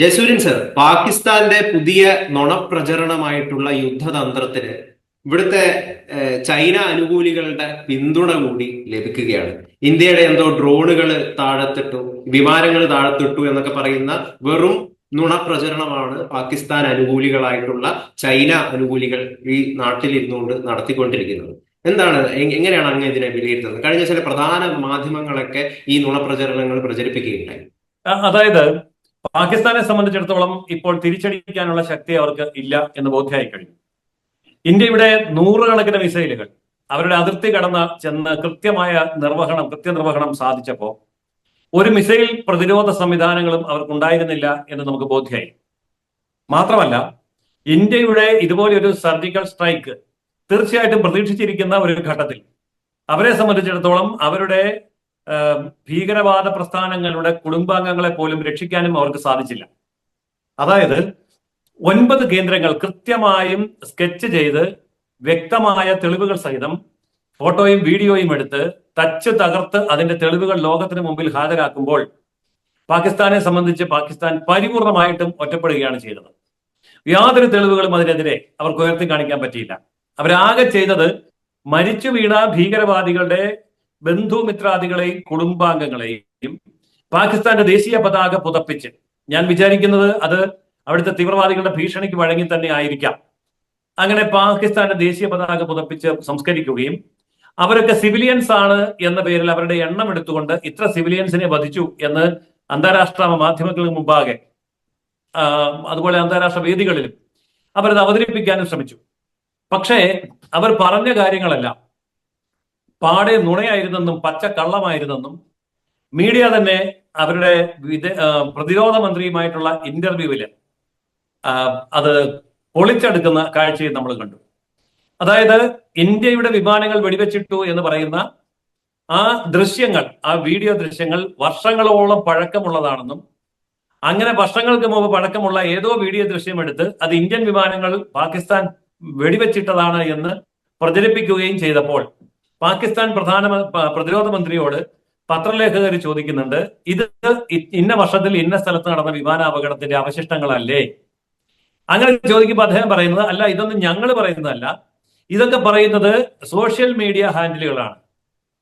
Jayasuryan sir പാകിസ്ഥാന്റെ പുതിയ നുണപ്രചരണമായിട്ടുള്ള യുദ്ധതന്ത്രത്തിന് ഇവിടുത്തെ ചൈന അനുകൂലികളുടെ പിന്തുണ കൂടി ലഭിക്കുകയാണ്. ഇന്ത്യയുടെ എന്തോ ഡ്രോണുകൾ താഴത്തിട്ടു വിമാനങ്ങൾ താഴത്തിട്ടു എന്നൊക്കെ പറയുന്ന വെറും നുണപ്രചരണമാണ് പാകിസ്ഥാൻ അനുകൂലികളായിട്ടുള്ള ചൈന അനുകൂലികൾ ഈ നാട്ടിൽ ഇരുന്നുകൊണ്ട് നടത്തിക്കൊണ്ടിരിക്കുന്നത്. എന്താണ് എങ്ങനെയാണ് അങ്ങ് ഇതിനെ വിലയിരുത്തുന്നത്? കഴിഞ്ഞ ചില പ്രധാന മാധ്യമങ്ങളൊക്കെ ഈ നുണപ്രചരണങ്ങൾ പ്രചരിപ്പിക്കുകയുണ്ടായി. അതായത് പാകിസ്ഥാനെ സംബന്ധിച്ചിടത്തോളം ഇപ്പോൾ തിരിച്ചടിക്കാനുള്ള ശക്തി അവർക്ക് ഇല്ല എന്ന് ബോധ്യമായി കഴിഞ്ഞു. ഇന്ത്യയുടെ നൂറുകണക്കിന് മിസൈലുകൾ. അവരുടെ അതിർത്തി കടന്ന് ചെന്ന് കൃത്യമായ നിർവഹണം കൃത്യനിർവഹണം സാധിച്ചപ്പോൾ ഒരു മിസൈൽ പ്രതിരോധ സംവിധാനങ്ങളും അവർക്കുണ്ടായിരുന്നില്ല എന്ന് നമുക്ക് ബോധ്യമായി. മാത്രമല്ല ഇന്ത്യയുടെ ഇതുപോലെ ഒരു സർജിക്കൽ സ്ട്രൈക്ക് തീർച്ചയായിട്ടും പ്രതീക്ഷിച്ചിരിക്കുന്ന ഒരു ഘട്ടത്തിൽ അവരെ സംബന്ധിച്ചിടത്തോളം അവരുടെ ഭീകരവാദ പ്രസ്ഥാനങ്ങളുടെ കുടുംബാംഗങ്ങളെ പോലും രക്ഷിക്കാനും അവർക്ക് സാധിച്ചില്ല. അതായത് ഒൻപത് കേന്ദ്രങ്ങൾ കൃത്യമായും സ്കെച്ച് ചെയ്ത് വ്യക്തമായ തെളിവുകൾ സഹിതം ഫോട്ടോയും വീഡിയോയും എടുത്ത് തച്ച് തകർത്ത് അതിന്റെ തെളിവുകൾ ലോകത്തിന് മുമ്പിൽ ഹാജരാക്കുമ്പോൾ പാകിസ്ഥാനെ സംബന്ധിച്ച് പാകിസ്ഥാൻ പരിപൂർണമായിട്ടും ഒറ്റപ്പെടുകയാണ് ചെയ്തത്. യാതൊരു തെളിവുകളും അതിനെതിരെ അവർക്ക് ഉയർത്തി കാണിക്കാൻ പറ്റിയില്ല. അവരാകെ ചെയ്തത് മരിച്ചു വീണ ഭീകരവാദികളുടെ ബന്ധുമിത്രാദികളെയും കുടുംബാംഗങ്ങളെയും പാകിസ്ഥാന്റെ ദേശീയ പതാക പുതപ്പിച്ച്. ഞാൻ വിചാരിക്കുന്നത് അത് അവിടുത്തെ തീവ്രവാദികളുടെ ഭീഷണിക്ക് വഴങ്ങി തന്നെ ആയിരിക്കാം. അങ്ങനെ പാകിസ്ഥാന്റെ ദേശീയ പതാക പുതപ്പിച്ച് സംസ്കരിക്കുകയും അവരൊക്കെ സിവിലിയൻസ് ആണ് എന്ന പേരിൽ അവരുടെ എണ്ണം എടുത്തുകൊണ്ട് ഇത്ര സിവിലിയൻസിനെ വധിച്ചു എന്ന് അന്താരാഷ്ട്ര മാധ്യമങ്ങൾക്ക് മുമ്പാകെ അതുപോലെ അന്താരാഷ്ട്ര വേദികളിലും അവരത് അവതരിപ്പിക്കാനും ശ്രമിച്ചു. പക്ഷേ അവർ പറഞ്ഞ കാര്യങ്ങളെല്ലാം പാടെ നുണയായിരുന്നെന്നും പച്ച കള്ളമായിരുന്നെന്നും മീഡിയ തന്നെ അവരുടെ പ്രതിരോധ മന്ത്രിയുമായിട്ടുള്ള ഇന്റർവ്യൂവിൽ അത് പൊളിച്ചെടുക്കുന്ന കാഴ്ചയും നമ്മൾ കണ്ടു. അതായത് ഇന്ത്യയുടെ വിമാനങ്ങൾ വെടിവെച്ചിട്ടു എന്ന് പറയുന്ന ആ ദൃശ്യങ്ങൾ ആ വീഡിയോ ദൃശ്യങ്ങൾ വർഷങ്ങളോളം പഴക്കമുള്ളതാണെന്നും അങ്ങനെ വർഷങ്ങൾക്ക് മുമ്പ് പഴക്കമുള്ള ഏതോ വീഡിയോ ദൃശ്യം എടുത്ത് അത് ഇന്ത്യൻ വിമാനങ്ങൾ പാകിസ്ഥാൻ വെടിവെച്ചിട്ടതാണ് എന്ന് പ്രചരിപ്പിക്കുകയും ചെയ്തപ്പോൾ പാകിസ്ഥാൻ പ്രധാന പ്രതിരോധ മന്ത്രിയോട് പത്രലേഖകർ ചോദിക്കുന്നുണ്ട് ഇത് ഇന്ന വർഷത്തിൽ ഇന്ന സ്ഥലത്ത് നടന്ന വിമാനാപകടത്തിന്റെ അവശിഷ്ടങ്ങളല്ലേ? അങ്ങനെ ചോദിക്കുമ്പോൾ അദ്ദേഹം പറയുന്നത് അല്ല ഇതൊന്നും ഞങ്ങൾ പറയുന്നതല്ല. ഇതൊക്കെ പറയുന്നത് സോഷ്യൽ മീഡിയ ഹാൻഡിലുകളാണ്.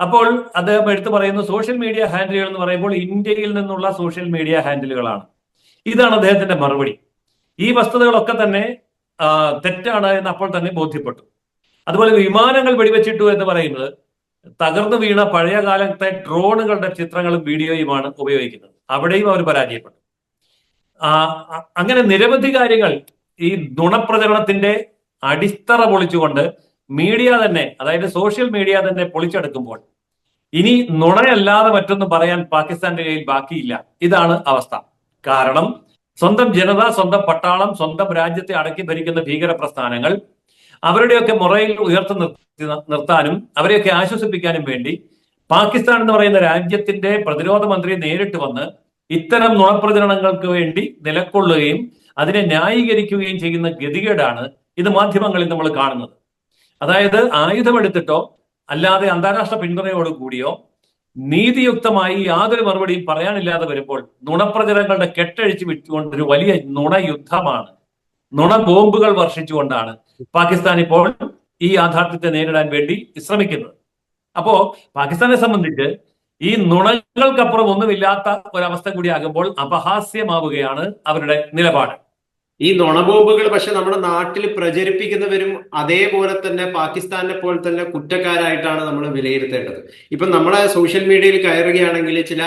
അപ്പോൾ അദ്ദേഹം എടുത്തു പറയുന്ന സോഷ്യൽ മീഡിയ ഹാൻഡിലുകൾ എന്ന് പറയുമ്പോൾ ഇന്ത്യയിൽ നിന്നുള്ള സോഷ്യൽ മീഡിയ ഹാൻഡിലുകളാണ്. ഇതാണ് അദ്ദേഹത്തിന്റെ മറുപടി. ഈ വസ്തുതകളൊക്കെ തന്നെ തെറ്റാണ് എന്ന് അപ്പോൾ തന്നെ ബോധ്യപ്പെട്ടു. അതുപോലെ വിമാനങ്ങൾ വെടിവെച്ചിട്ടു എന്ന് പറയുന്നത് തകർന്നു വീണ പഴയ കാലത്തെ ഡ്രോണുകളുടെ ചിത്രങ്ങളും വീഡിയോയുമാണ് ഉപയോഗിക്കുന്നത്. അവിടെയും അവർ പരാജയപ്പെട്ടു. അങ്ങനെ നിരവധി കാര്യങ്ങൾ ഈ നുണപ്രചരണത്തിന്റെ അടിത്തറ പൊളിച്ചുകൊണ്ട് മീഡിയ തന്നെ അതായത് സോഷ്യൽ മീഡിയ തന്നെ പൊളിച്ചെടുക്കുമ്പോൾ ഇനി നുണയല്ലാതെ മറ്റൊന്നും പറയാൻ പാകിസ്ഥാന്റെ കയ്യിൽ ബാക്കിയില്ല. ഇതാണ് അവസ്ഥ. കാരണം സ്വന്തം ജനത സ്വന്തം പട്ടാളം സ്വന്തം രാജ്യത്തെ അടക്കി ഭരിക്കുന്ന ഭീകര പ്രസ്ഥാനങ്ങൾ അവരുടെയൊക്കെ മുറയിൽ ഉയർത്തി നിർത്തി നിർത്താനും അവരെയൊക്കെ ആശ്വസിപ്പിക്കാനും വേണ്ടി പാകിസ്ഥാൻ എന്ന് പറയുന്ന രാജ്യത്തിന്റെ പ്രതിരോധ മന്ത്രി നേരിട്ട് വന്ന് ഇത്തരം നുണപ്രചരണങ്ങൾക്ക് വേണ്ടി നിലക്കൊള്ളുകയും അതിനെ ന്യായീകരിക്കുകയും ചെയ്യുന്ന ഗതികേടാണ് ഇത് മാധ്യമങ്ങളിൽ നമ്മൾ കാണുന്നത്. അതായത് ആയുധമെടുത്തിട്ടോ അല്ലാതെ അന്താരാഷ്ട്ര പിന്തുണയോട് കൂടിയോ നീതിയുക്തമായി യാതൊരു മറുപടിയും പറയാനില്ലാതെ വരുമ്പോൾ നുണപ്രചരണങ്ങളുടെ കെട്ടഴിച്ചു വിട്ടുകൊണ്ട് ഒരു വലിയ നുണയുദ്ധമാണ്. നുണ ബോംബുകൾ വർഷിച്ചുകൊണ്ടാണ്. പാകിസ്ഥാൻ ഇപ്പോൾ ഈ യാഥാർത്ഥ്യത്തെ നേരിടാൻ വേണ്ടി ശ്രമിക്കുന്നത് അപ്പോ പാകിസ്ഥാനെ സംബന്ധിച്ച് ഈ നുണകൾക്കപ്പുറം ഒന്നുമില്ലാത്ത ഒരവസ്ഥ കൂടി ആകുമ്പോൾ അപഹാസ്യമാവുകയാണ് അവരുടെ നിലപാട്. ഈ നുണബോംബുകൾ പക്ഷെ നമ്മുടെ നാട്ടിൽ പ്രചരിപ്പിക്കുന്നവരും അതേപോലെ തന്നെ പാകിസ്ഥാനെ പോലെ തന്നെ കുറ്റക്കാരായിട്ടാണ് നമ്മൾ വിലയിരുത്തേണ്ടത്. ഇപ്പം നമ്മളെ സോഷ്യൽ മീഡിയയിൽ കയറുകയാണെങ്കിൽ ചില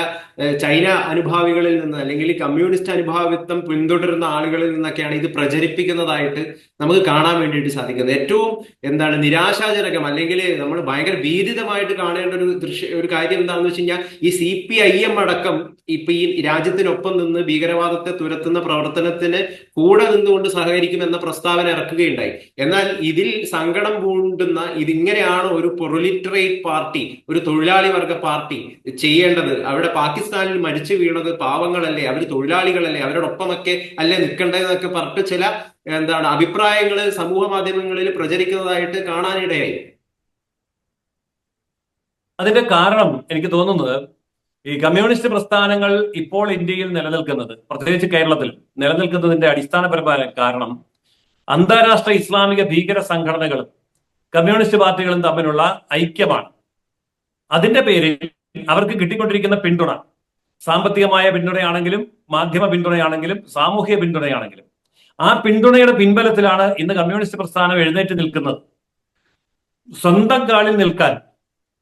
ചൈന അനുഭാവികളിൽ നിന്ന് അല്ലെങ്കിൽ കമ്മ്യൂണിസ്റ്റ് അനുഭാവിത്വം പിന്തുടരുന്ന ആളുകളിൽ നിന്നൊക്കെയാണ് ഇത് പ്രചരിപ്പിക്കുന്നതായിട്ട് നമുക്ക് കാണാൻ വേണ്ടിയിട്ട് സാധിക്കുന്നത്. ഏറ്റവും എന്താണ് നിരാശാജനകം അല്ലെങ്കിൽ നമ്മൾ ഭയങ്കര ഭീതിതമായിട്ട് കാണേണ്ട ഒരു ദൃശ്യ ഒരു കാര്യം എന്താണെന്ന് വെച്ച് കഴിഞ്ഞാൽ ഈ സി പി ഐ എം അടക്കം ഇപ്പൊ ഈ രാജ്യത്തിനൊപ്പം നിന്ന് ഭീകരവാദത്തെ തുരത്തുന്ന പ്രവർത്തനത്തിന് കൂടെ നിന്നുകൊണ്ട് സഹകരിക്കുമെന്ന പ്രസ്താവന ഇറക്കുകയുണ്ടായി. എന്നാൽ ഇതിൽ സങ്കടം പൂണ്ടുന്ന ഇതിങ്ങനെയാണ് ഒരു പ്രൊലിറ്ററേറ്റ് പാർട്ടി ഒരു തൊഴിലാളി വർഗ പാർട്ടി ചെയ്യേണ്ടത്. അവിടെ പാകിസ്ഥാനിൽ മരിച്ചു വീണത് പാവങ്ങളല്ലേ അവർ തൊഴിലാളികളല്ലേ അവരോടൊപ്പമൊക്കെ അല്ലേ നിൽക്കേണ്ടതെന്നൊക്കെ പറഞ്ഞിട്ട് ചില എന്താണ് അഭിപ്രായങ്ങൾ സമൂഹ മാധ്യമങ്ങളിൽ പ്രചരിക്കുന്നതായിട്ട് കാണാനിടയായി. അതിന്റെ കാരണം എനിക്ക് തോന്നുന്നത് ഈ കമ്മ്യൂണിസ്റ്റ് പ്രസ്ഥാനങ്ങൾ ഇപ്പോൾ ഇന്ത്യയിൽ നിലനിൽക്കുന്നത് പ്രത്യേകിച്ച് കേരളത്തിൽ നിലനിൽക്കുന്നതിന്റെ അടിസ്ഥാനപരമായ കാരണം അന്താരാഷ്ട്ര ഇസ്ലാമിക ഭീകര സംഘടനകളും കമ്മ്യൂണിസ്റ്റ് പാർട്ടികളും തമ്മിലുള്ള ഐക്യമാണ്. അതിന്റെ പേരിൽ അവർക്ക് കിട്ടിക്കൊണ്ടിരിക്കുന്ന പിന്തുണ സാമ്പത്തികമായ പിന്തുണയാണെങ്കിലും മാധ്യമ പിന്തുണയാണെങ്കിലും സാമൂഹിക പിന്തുണയാണെങ്കിലും ആ പിന്തുണയുടെ പിൻബലത്തിലാണ് ഇന്ന് കമ്മ്യൂണിസ്റ്റ് പ്രസ്ഥാനം എഴുന്നേറ്റ് നിൽക്കുന്നത്. സ്വന്തം കാലിൽ നിൽക്കാൻ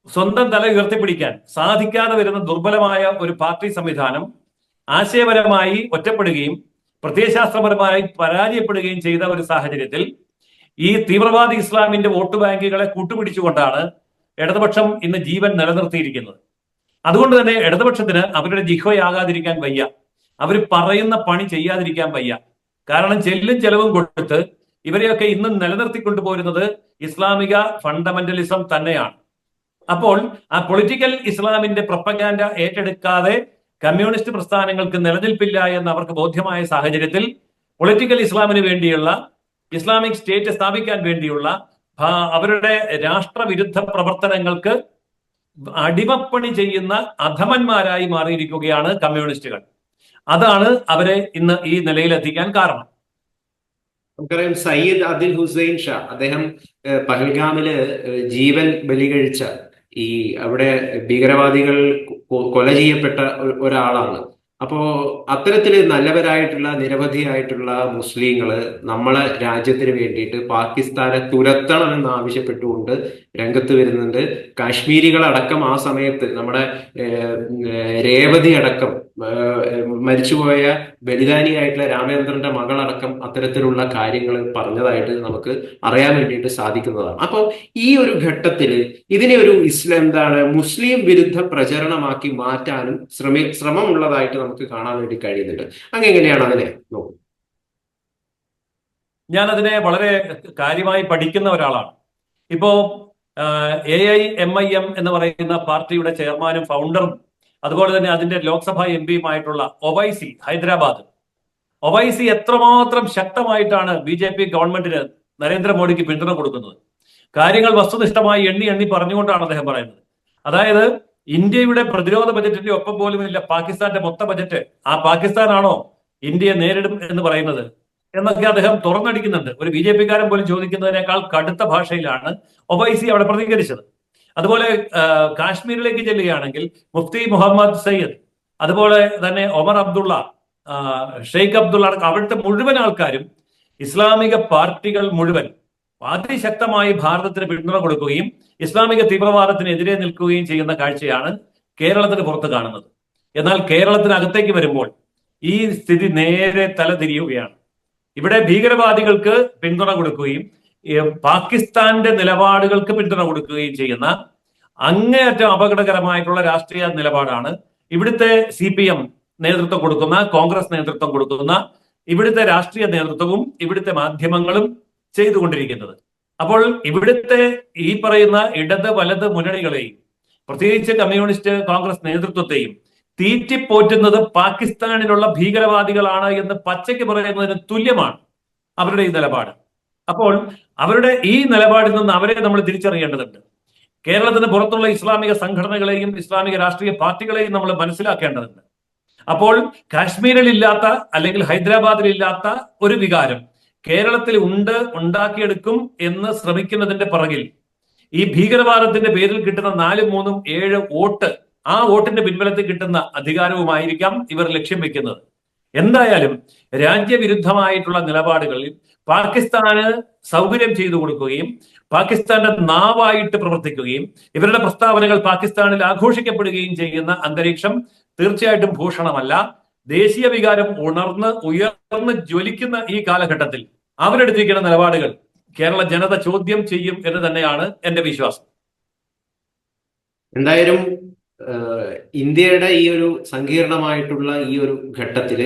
സ്വന്തം തല ഉയർത്തിപ്പിടിക്കാൻ സാധിക്കാതെ വരുന്ന ദുർബലമായ ഒരു പാർട്ടി സംവിധാനം ആശയപരമായി ഒറ്റപ്പെടുകയും പ്രത്യയശാസ്ത്രപരമായി പരാജയപ്പെടുകയും ചെയ്ത ഒരു സാഹചര്യത്തിൽ ഈ തീവ്രവാദി ഇസ്ലാമിന്റെ വോട്ട് ബാങ്കുകളെ കൂട്ടുപിടിച്ചുകൊണ്ടാണ് ഇടതുപക്ഷം ഇന്ന് ജീവൻ നിലനിർത്തിയിരിക്കുന്നത്. അതുകൊണ്ട് തന്നെ ഇടതുപക്ഷത്തിന് അവരുടെ ജിഹ്വയാകാതിരിക്കാൻ വയ്യ. അവർ പറയുന്ന പണി ചെയ്യാതിരിക്കാൻ വയ്യ. കാരണം ചെല്ലും ചെലവും കൊടുത്ത് ഇവരെയൊക്കെ ഇന്നും നിലനിർത്തിക്കൊണ്ടു പോരുന്നത് ഇസ്ലാമിക ഫണ്ടമെന്റലിസം തന്നെയാണ്. അപ്പോൾ ആ പൊളിറ്റിക്കൽ ഇസ്ലാമിന്റെ പ്രപ്പഗാൻഡ ഏറ്റെടുക്കാതെ കമ്മ്യൂണിസ്റ്റ് പ്രസ്ഥാനങ്ങൾക്ക് നിലനിൽപ്പില്ല എന്ന് അവർക്ക് ബോധ്യമായ സാഹചര്യത്തിൽ പൊളിറ്റിക്കൽ ഇസ്ലാമിന് വേണ്ടിയുള്ള ഇസ്ലാമിക് സ്റ്റേറ്റ് സ്ഥാപിക്കാൻ വേണ്ടിയുള്ള അവരുടെ രാഷ്ട്രവിരുദ്ധ പ്രവർത്തനങ്ങൾക്ക് അടിമപ്പണി ചെയ്യുന്ന അധമന്മാരായി മാറിയിരിക്കുകയാണ് കമ്മ്യൂണിസ്റ്റുകൾ അതാണ് അവരെ ഇന്ന് ഈ നിലയിലെത്തിക്കാൻ കാരണം. നമുക്കറിയാം സയ്യിദ് അദിൽ ഹുസൈൻ ഷാ അദ്ദേഹം പഹൽഗാമിൽ ജീവൻ ബലി കഴിച്ച ഈ അവിടെ ഭീകരവാദികൾ കൊല ചെയ്യപ്പെട്ട ഒരാളാണ്. അപ്പോ അത്തരത്തിൽ നല്ലവരായിട്ടുള്ള നിരവധിയായിട്ടുള്ള മുസ്ലിങ്ങൾ നമ്മളെ രാജ്യത്തിന് വേണ്ടിയിട്ട് പാകിസ്ഥാനെ തുരത്തണമെന്ന് ആവശ്യപ്പെട്ടുകൊണ്ട് രംഗത്ത് വരുന്നുണ്ട്. കാശ്മീരികളടക്കം ആ സമയത്ത് നമ്മുടെ രേവതി അടക്കം മരിച്ചുപോയ ബലിദാനിയായിട്ടുള്ള രാമചന്ദ്രന്റെ മകളടക്കം അത്തരത്തിലുള്ള കാര്യങ്ങൾ പറഞ്ഞതായിട്ട് നമുക്ക് അറിയാൻ വേണ്ടിയിട്ട് സാധിക്കുന്നതാണ്. അപ്പോൾ ഈ ഒരു ഘട്ടത്തിൽ ഇതിനെ ഒരു ഇസ്ലാം എന്താണ് മുസ്ലിം വിരുദ്ധ പ്രചരണമാക്കി മാറ്റാനും ശ്രമി ശ്രമമുള്ളതായിട്ട് നമുക്ക് കാണാൻ വേണ്ടി കഴിയുന്നുണ്ട്. അങ്ങ് എങ്ങനെയാണ് അതിനെ നോക്കുന്നത് ഞാൻ അതിനെ വളരെ കാര്യമായി പഠിക്കുന്ന ഒരാളാണ്. ഇപ്പോ A I M I M എന്ന് പറയുന്ന പാർട്ടിയുടെ ചെയർമാനും ഫൗണ്ടറും അതുപോലെ തന്നെ അതിന്റെ ലോക്സഭാ എം പിയുമായിട്ടുള്ള ഒവൈസി ഹൈദരാബാദ്. ഒവൈസി എത്രമാത്രം ശക്തമായിട്ടാണ് ബി ജെ പി ഗവൺമെന്റിന് നരേന്ദ്രമോദിക്ക് പിന്തുണ കൊടുക്കുന്നത്. കാര്യങ്ങൾ വസ്തുനിഷ്ഠമായി എണ്ണി എണ്ണി പറഞ്ഞുകൊണ്ടാണ് അദ്ദേഹം പറയുന്നത്. അതായത് ഇന്ത്യയുടെ പ്രതിരോധ ബജറ്റിന്റെ ഒപ്പം പോലും ഇല്ല പാകിസ്ഥാന്റെ മൊത്ത ബജറ്റ്. ആ പാകിസ്ഥാനാണോ ഇന്ത്യയെ നേരിടും എന്ന് പറയുന്നത്? എന്നൊക്കെ അദ്ദേഹം തുറന്നടിക്കുന്നുണ്ട്. ഒരു ബി ജെ പിക്കാരൻ പോലും ചോദിക്കുന്നതിനേക്കാൾ കടുത്ത ഭാഷയിലാണ് ഒവൈസി അവിടെ പ്രതികരിച്ചത്. അതുപോലെ കാശ്മീരിലേക്ക് ചെല്ലുകയാണെങ്കിൽ മുഫ്തി മുഹമ്മദ് സയ്യദ് അതുപോലെ തന്നെ ഒമർ അബ്ദുള്ള ഷെയ്ഖ് അബ്ദുള്ള അടക്കം അവിടുത്തെ മുഴുവൻ ആൾക്കാരും ഇസ്ലാമിക പാർട്ടികൾ മുഴുവൻ അതിശക്തമായി ഭാരതത്തിന് പിന്തുണ കൊടുക്കുകയും ഇസ്ലാമിക തീവ്രവാദത്തിനെതിരെ നിൽക്കുകയും ചെയ്യുന്ന കാഴ്ചയാണ് കേരളത്തിന് പുറത്ത് കാണുന്നത്. എന്നാൽ കേരളത്തിനകത്തേക്ക് വരുമ്പോൾ ഈ സ്ഥിതി നേരെ തലതിരിയുകയാണ്. ഇവിടെ ഭീകരവാദികൾക്ക് പിന്തുണ കൊടുക്കുകയും പാകിസ്ഥാന്റെ നിലപാടുകൾക്ക് പിന്തുണ കൊടുക്കുകയും ചെയ്യുന്ന അങ്ങേയറ്റം അപകടകരമായിട്ടുള്ള രാഷ്ട്രീയ നിലപാടാണ്. ഇവിടുത്തെ സി പി എം നേതൃത്വം കൊടുക്കുന്ന കോൺഗ്രസ് നേതൃത്വം കൊടുക്കുന്ന ഇവിടുത്തെ രാഷ്ട്രീയ നേതൃത്വവും ഇവിടുത്തെ മാധ്യമങ്ങളും ചെയ്തുകൊണ്ടിരിക്കുന്നത്. അപ്പോൾ ഇവിടുത്തെ ഈ പറയുന്ന ഇടത് വലത് മുന്നണികളെയും പ്രത്യേകിച്ച് കമ്മ്യൂണിസ്റ്റ് കോൺഗ്രസ് നേതൃത്വത്തെയും തീറ്റിപ്പോറ്റുന്നത് പാകിസ്ഥാനിലുള്ള ഭീകരവാദികളാണ് എന്ന് പച്ചയ്ക്ക് പറയുന്നതിന് തുല്യമാണ് അവരുടെ ഈ നിലപാട്. അപ്പോൾ അവരുടെ ഈ നിലപാടിൽ നിന്ന് അവരെ നമ്മൾ തിരിച്ചറിയേണ്ടതുണ്ട്. കേരളത്തിന് പുറത്തുള്ള ഇസ്ലാമിക സംഘടനകളെയും ഇസ്ലാമിക രാഷ്ട്രീയ പാർട്ടികളെയും നമ്മൾ മനസ്സിലാക്കേണ്ടതുണ്ട്. അപ്പോൾ കാശ്മീരിൽ ഇല്ലാത്ത അല്ലെങ്കിൽ ഹൈദരാബാദിൽ ഇല്ലാത്ത ഒരു വികാരം കേരളത്തിൽ ഉണ്ട് ഉണ്ടാക്കിയെടുക്കും എന്ന് ശ്രമിക്കുന്നതിന്റെ പുറകിൽ ഈ ഭീകരവാദത്തിന്റെ പേരിൽ കിട്ടുന്ന നാലും മൂന്നും ഏഴ് വോട്ട് ആ വോട്ടിന്റെ പിൻബലത്തിൽ കിട്ടുന്ന അധികാരവുമായിരിക്കാം ഇവർ ലക്ഷ്യം വെക്കുന്നത്. എന്തായാലും രാജ്യവിരുദ്ധമായിട്ടുള്ള നിലപാടുകളിൽ പാകിസ്ഥാന് സൗകര്യം ചെയ്തു കൊടുക്കുകയും പാകിസ്ഥാന്റെ നാവായിട്ട് പ്രവർത്തിക്കുകയും ഇവരുടെ പ്രസ്താവനകൾ പാകിസ്ഥാനിൽ ആഘോഷിക്കപ്പെടുകയും ചെയ്യുന്ന അന്തരീക്ഷം തീർച്ചയായിട്ടും ഭൂഷണമല്ല. ദേശീയ വികാരം ഉണർന്ന് ഉയർന്ന് ജ്വലിക്കുന്ന ഈ കാലഘട്ടത്തിൽ അവരെടുത്തിരിക്കുന്ന നിലപാടുകൾ കേരള ജനത ചോദ്യം ചെയ്യും എന്ന് തന്നെയാണ് എന്റെ വിശ്വാസം. എന്തായാലും ഇന്ത്യയുടെ ഈ ഒരു സങ്കീർണമായിട്ടുള്ള ഈ ഒരു ഘട്ടത്തിൽ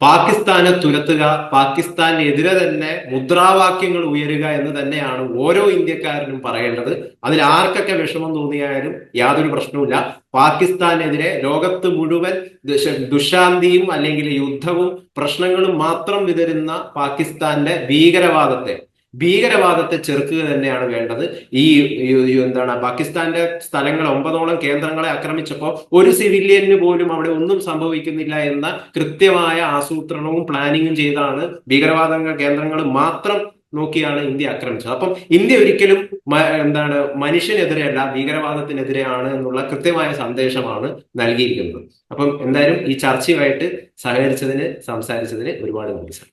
പാകിസ്ഥാനെ തുരത്തുക പാകിസ്ഥാനെതിരെ തന്നെ മുദ്രാവാക്യങ്ങൾ ഉയരുക എന്ന് തന്നെയാണ് ഓരോ ഇന്ത്യക്കാരനും പറയേണ്ടത്. അതിൽ ആർക്കൊക്കെ വിഷമം തോന്നിയാലും യാതൊരു പ്രശ്നവുമില്ല. പാകിസ്ഥാനെതിരെ ലോകത്ത് മുഴുവൻ ദുശാന്തിയും അല്ലെങ്കിൽ യുദ്ധവും പ്രശ്നങ്ങളും മാത്രം വിതരുന്ന പാകിസ്ഥാന്റെ ഭീകരവാദത്തെ ഭീകരവാദത്തെ ചെറുക്കുക തന്നെയാണ് വേണ്ടത്. ഈ എന്താണ് പാകിസ്ഥാന്റെ സ്ഥലങ്ങൾ ഒമ്പതോളം കേന്ദ്രങ്ങളെ ആക്രമിച്ചപ്പോൾ ഒരു സിവിലിയന് പോലും അവിടെ ഒന്നും സംഭവിക്കുന്നില്ല എന്ന കൃത്യമായ ആസൂത്രണവും പ്ലാനിങ്ങും ചെയ്താണ് ഭീകരവാദ കേന്ദ്രങ്ങൾ മാത്രം നോക്കിയാണ് ഇന്ത്യ ആക്രമിച്ചത്. അപ്പം ഇന്ത്യ ഒരിക്കലും എന്താണ് മനുഷ്യനെതിരെയല്ല ഭീകരവാദത്തിനെതിരെയാണ് എന്നുള്ള കൃത്യമായ സന്ദേശമാണ് നൽകിയിരിക്കുന്നത്. അപ്പം എന്തായാലും ഈ ചർച്ചയുമായിട്ട് സഹകരിച്ചതിന് സംസാരിച്ചതിന് ഒരുപാട് നന്ദി സർ.